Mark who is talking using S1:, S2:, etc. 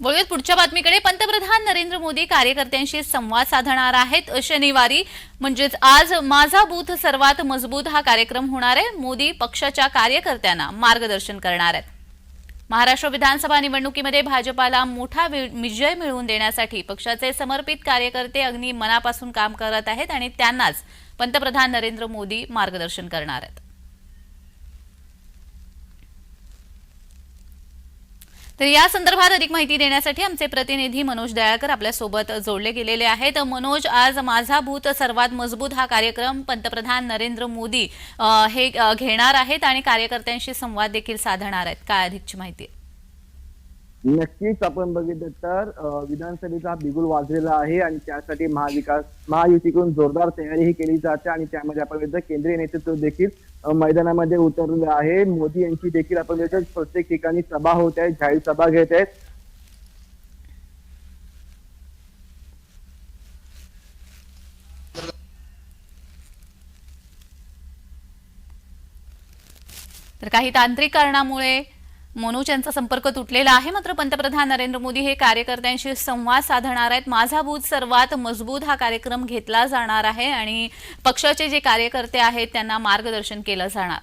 S1: वळूयात पुढच्या बातमीकडे. पंतप्रधान नरेंद्र मोदी कार्यकर्त्यांशी संवाद साधणार आहेत. शनिवारी म्हणजेच आज माझा बूथ सर्वात मजबूत हा कार्यक्रम होणार आहे. मोदी पक्षाच्या कार्यकर्त्यांना मार्गदर्शन करणार आहेत. महाराष्ट्र विधानसभा निवडणुकीमध्ये भाजपाला मोठा वि- विजय मिळवून देण्यासाठी पक्षाचे समर्पित कार्यकर्ते अगदी मनापासून काम करत आहेत आणि त्यांनाच पंतप्रधान नरेंद्र मोदी मार्गदर्शन करणार आहेत. तर या संदर्भात अधिक माहिती देण्यासाठी आमचे प्रतिनिधी मनोज दयाळकर आपल्यासोबत जोडले गेलेले आहेत मनोज आज माझा भूत सर्वात मजबूत हा कार्यक्रम पंतप्रधान नरेंद्र मोदी हे घेणार आहेत आणि कार्यकर्त्यांशी संवाद देखील साधणार आहेत काय अधिकची माहिती आहे?
S2: नक्कीच आपण बघितलं तर विधानसभेचा बिगुल वाजलेला आहे आणि त्यासाठी महाविकास महायुतीकडून जोरदार तयारीही केली जाते आणि त्यामध्ये आपण बघितलं केंद्रीय नेतृत्व देखील मैदानामध्ये उतरले आहे. मोदी यांची देखील आपण बघितलं प्रत्येक ठिकाणी सभा होत आहेत जाहीर सभा घेत आहेत.
S1: तर काही तांत्रिक कारणामुळे मनोज यांचा संपर्क तुटलेला आहे. मात्र पंतप्रधान नरेंद्र मोदी हे कार्यकर्त्यांशी संवाद साधणार आहेत. माझा बूथ सर्वात मजबूत हा कार्यक्रम घेतला जाणार आहे आणि पक्षाचे जे कार्यकर्ते आहेत त्यांना मार्गदर्शन केलं जाणार.